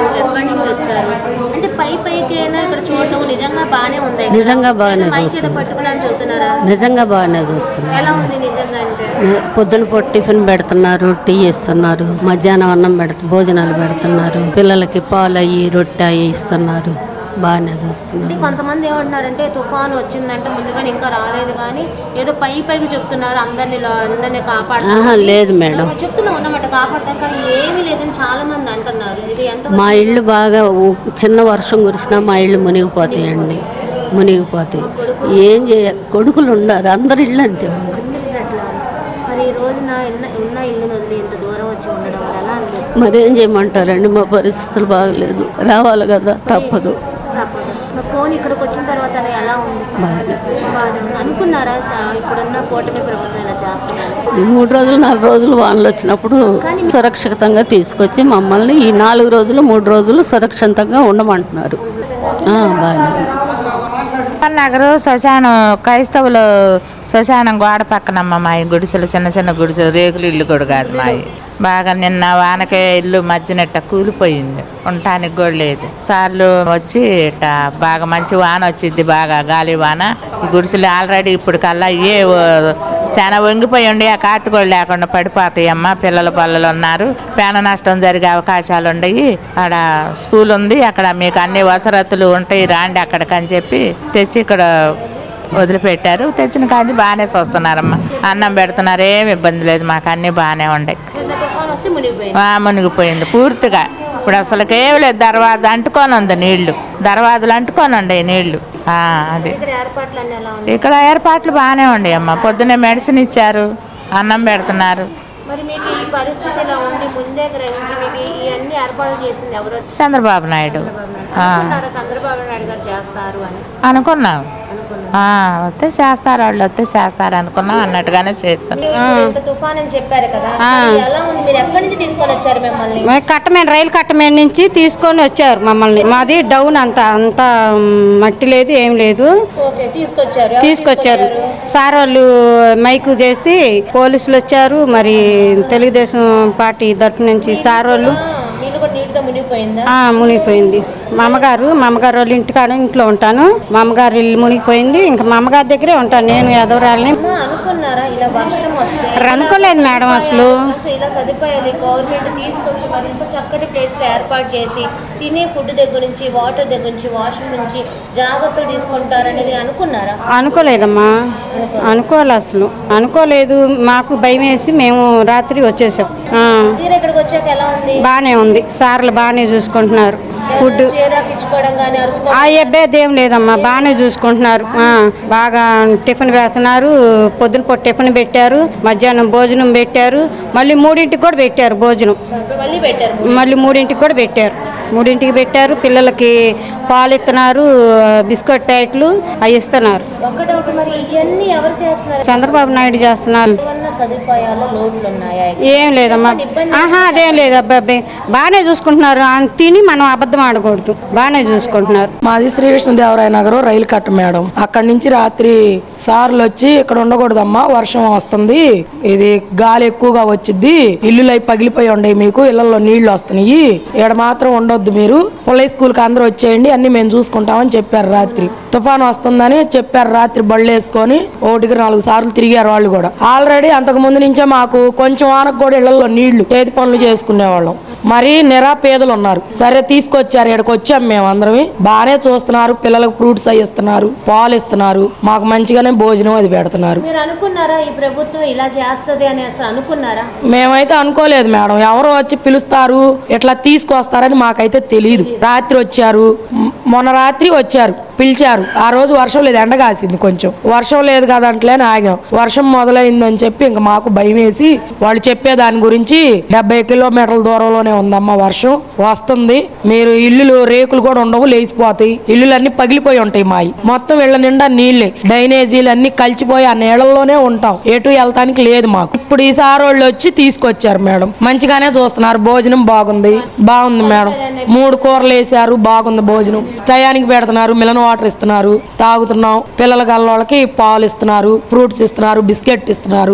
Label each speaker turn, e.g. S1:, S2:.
S1: వచ్చారు ఎక్కడి నుంచి వచ్చారు? అంటే పై పైకైనా ఇక్కడ చూడటం నిజంగా ఉంది
S2: బాగానే చూస్తున్నాం.
S1: పట్టుకున్నాను
S2: నిజంగా బాగానే చూస్తున్నాం.
S1: ఎలా ఉంది నిజంగా అంటే?
S2: పొద్దున పూట టిఫిన్ పెడుతున్నారు టీ ఇస్తున్నారు మధ్యాహ్నం అన్నం పెడత భోజనాలు పెడుతున్నారు పిల్లలకి పాలు అయ్యి రొట్టె అయ్యి ఇస్తున్నారు. బాగానే చూస్తున్నారు
S1: కొంతమంది ఏమంటున్నారంటే తుఫాన్ వచ్చిందంటే ముందుగానే ఇంకా రాలేదు కానీ ఏదో పై పైకి చెప్తున్నారు అందరిని అందరిని కాపాడుతారు.
S2: ఆహా లేదు మేడం.
S1: చెప్తున్నా ఉన్నమాట కాపాడతారు కానీ ఏమీ లేదని చాలా మంది అంటున్నారు. ఇది ఎంత
S2: మా ఇల్లు బాగా చిన్న వర్షం కురిసినా మా ఇల్లు మునిగిపోతాయండి. మునిగిపోతాయి. ఏం చేయ కొడుకులు ఉన్నారు అందరి ఇల్లు అంతే.
S1: మరి ఈ రోజున ఉన్న- ఉన్న ఇల్లును వదిలి ఇంత దూరం వచ్చి ఉండడం
S2: మరి ఏం చేయమంటారండి మా పరిస్థితులు బాగలేదు. రావాలి కదా తప్పదు.
S1: ఫోన్ ఇక్కడికి వచ్చిన తర్వాత ఎలా ఉంది?
S2: బాగానే.
S1: అనుకున్నారా? ఇప్పుడున్న కూటమి ప్రభుత్వం ఇలా చేస్తున్నారు
S2: ఈ మూడు రోజులు నాలుగు రోజులు వానలు వచ్చినప్పుడు సురక్షితంగా తీసుకొచ్చి మమ్మల్ని ఈ నాలుగు రోజులు మూడు రోజులు సురక్షితంగా ఉండమంటున్నారు. బాగానే ఉంది.
S3: నగరు శ్మశానం క్రైస్తవులు శ్మశానం గోడ పక్కనమ్మ మా ఈ గుడిసెలు చిన్న చిన్న గుడిసెలు రేకులు ఇల్లు కూడా కాదు మాయి. బాగా నిన్న వానకే ఇల్లు మధ్యనట్ట కూలిపోయింది. ఉండటానికి కూడా లేదు. సార్లు వచ్చి ఇట్ట బాగా మంచి వాన వచ్చింది బాగా గాలి వాన. ఈ గుడిసెలు ఆల్రెడీ ఇప్పుడు కల్లా ఏ చాలా వంగిపోయి ఉండి. ఆ కాటుకోలు లేకుండా పడిపోతాయి అమ్మ. పిల్లల పల్లలు ఉన్నారు. ప్రాణ నష్టం జరిగే అవకాశాలు ఉండయి. ఆడ స్కూల్ ఉంది. అక్కడ మీకు అన్ని వసరతులు ఉంటాయి. రాండి అక్కడికి అని చెప్పి తెచ్చి ఇక్కడ వదిలిపెట్టారు. తెచ్చిన కాంచి బాగానే చూస్తున్నారమ్మా. అన్నం పెడుతున్నారు. ఏమి ఇబ్బంది లేదు. మాకు అన్నీ బాగానే ఉన్నాయి
S1: మునిగిపోయింది
S3: పూర్తిగా. ఇప్పుడు అసలుకి ఏమి లేదు. దర్వాజా అంటుకొని ఉంది నీళ్ళు. దర్వాజలు అంటుకొని ఉండే నీళ్ళు. అది.
S1: ఇక్కడ ఏర్పాట్లు ఉన్నాయి?
S3: బాగానే ఉండే అమ్మ. పొద్దున్నే మెడిసిన్ ఇచ్చారు అన్నం పెడుతున్నారు. చంద్రబాబు నాయుడు. ఆ,
S1: అనుకున్నారా చంద్రబాబు నాయుడు గారు చేస్తారు అని?
S3: అనుకున్నాం. వస్తే చేస్తారు వాళ్ళు వస్తే చేస్తారు అనుకున్నాం అన్నట్టుగానే చేస్తాం.
S4: కట్టమేన రైలు కట్టమేన నుంచి తీసుకొని వచ్చారు మమ్మల్ని. మాది డౌన్ అంత అంత మట్టి లేదు ఏం లేదు.
S1: తీసుకొచ్చారు.
S4: సార్ వాళ్ళు మైకు చేసి పోలీసులు వచ్చారు. మరి తెలుగుదేశం పార్టీ తరపు నుంచి సార్ వాళ్ళు.
S1: మునిగిపోయింది.
S4: మా అమ్మగారు మా అమ్మగారు వాళ్ళ ఇంటికాడ ఇంట్లో ఉంటాను. మా అమ్మగారు ఇల్లు మునిగిపోయింది. ఇంకా మా అమ్మగారి దగ్గరే ఉంటాను నేను ఎదవరాలని అనుకోలేదు మేడం అసలు.
S1: ఇలా సదుపాయాలు గవర్నమెంట్ తీసుకొచ్చి చక్కటి ఏర్పాటు చేసి తినే ఫుడ్ దగ్గర నుంచి వాటర్ దగ్గర నుంచి వాష్రూమ్ నుంచి జాగ్రత్తలు తీసుకుంటారనేది అనుకున్నారా?
S4: అనుకోలేదమ్మా. అనుకోలే అసలు. అనుకోలేదు. మాకు భయం వేసి మేము రాత్రి వచ్చేసాం.
S1: ఇక్కడికి వచ్చాక ఎలా ఉంది?
S4: బాగానే ఉంది. సార్లు బాగానే చూసుకుంటున్నారు. ఫుడ్. అబ్బాయి ఏం లేదమ్మా బాగానే చూసుకుంటున్నారు. బాగా టిఫిన్ పెడుతున్నారు. పొద్దున పూట టిఫిన్ పెట్టారు మధ్యాహ్నం భోజనం పెట్టారు మళ్ళీ మూడింటికి కూడా పెట్టారు భోజనం.
S1: మళ్ళీ
S4: మూడింటికి కూడా పెట్టారు. మూడింటికి పెట్టారు. పిల్లలకి పాలు ఇస్తున్నారు బిస్కెట్ ప్యాకెట్లు అవి ఇస్తున్నారు.
S1: ఒక్క డౌట్ మరి ఇవన్నీ ఎవరు చేస్తున్నారు?
S4: చంద్రబాబు నాయుడు చేస్తున్నారు. ఏం లేదమ్మా. ఆహా అదేం లేదు అబ్బాయి బాగానే చూసుకుంటున్నారు. తిని మనం అబద్ధం ఆడకూడదు. బాగానే చూసుకుంటున్నారు.
S5: మాది శ్రీకృష్ణదేవరాయ నగరం రైలు కట్ట మేడం. అక్కడి నుంచి రాత్రి సార్లు వచ్చి ఇక్కడ ఉండకూడదమ్మా వర్షం వస్తుంది. ఇది గాలి ఎక్కువగా వచ్చింది ఇల్లులు పగిలిపోయి ఉండయి మీకు ఇళ్ళలో నీళ్ళు వస్తున్నాయి. ఇక్కడ మాత్రం రావద్దు మీరు. పుల్లయ్య స్కూల్కి అందరూ వచ్చేయండి అన్ని మేము చూసుకుంటామని చెప్పారు రాత్రి. తుఫాన్ వస్తుందని చెప్పారు రాత్రి బళ్ళు వేసుకొని ఒకటికి నాలుగు సార్లు తిరిగారు వాళ్ళు కూడా. ఆల్రెడీ అంతకు ముందు నుంచే మాకు కొంచెం వానకు కూడా ఇళ్ళలో నీళ్ళు చేతి పనులు చేసుకునేవాళ్ళం. మరి నిరాపేదలు ఉన్నారు. సరే తీసుకొచ్చారు ఇక్కడికి వచ్చాం మేము అందరం బాగానే చూస్తున్నారు పిల్లలకు ఫ్రూట్స్ అవి ఇస్తున్నారు పాలు ఇస్తున్నారు. మాకు మంచిగానే భోజనం అది పెడుతున్నారు.
S1: మీరు అనుకున్నారా ఈ ప్రభుత్వం ఇలా చేస్తది అని అసలు అనుకున్నారా?
S5: మేమైతే అనుకోలేదు మేడం. ఎవరో వచ్చి పిలుస్తారు ఇట్లా తీసుకొస్తారని మాకైతే తెలియదు రాత్రి వచ్చారు మొన్న రాత్రి వచ్చారు. పిలిచారు. ఆ రోజు వర్షం లేదు ఎండ కాసింది కొంచెం. వర్షం లేదు కదంటలే ఆగాం. వర్షం మొదలైందని చెప్పి ఇంకా మాకు భయం వేసి వాళ్ళు చెప్పే దాని గురించి డెబ్బై కిలోమీటర్ల దూరంలోనే ఉందమ్మా వర్షం. వస్తుంది. మీరు ఇల్లులు రేకులు కూడా ఉండవు లేచిపోతాయి. ఇల్లులన్నీ పగిలిపోయి ఉంటాయి మాయి. మొత్తం ఇళ్ళ నిండా నీళ్ళే డ్రైనేజీలు అన్ని కలిసిపోయి ఆ నీళ్ళలోనే ఉంటాం. ఎటు వెళ్తానికి లేదు మాకు. ఇప్పుడు ఈ సార్ వాళ్ళు వచ్చి తీసుకొచ్చారు మేడం. మంచిగానే చూస్తున్నారు. భోజనం బాగుంది. బాగుంది మేడం. మూడు కూరలు వేసారు. బాగుంది భోజనం. టయానికి పెడుతున్నారు. మిలన్ వాటర్ ఇస్తున్నారు. తాగుతున్నాం. పిల్లల గల్లోళ్ళకి పాలు ఇస్తున్నారు. ఫ్రూట్స్ ఇస్తున్నారు. బిస్కెట్ ఇస్తున్నారు.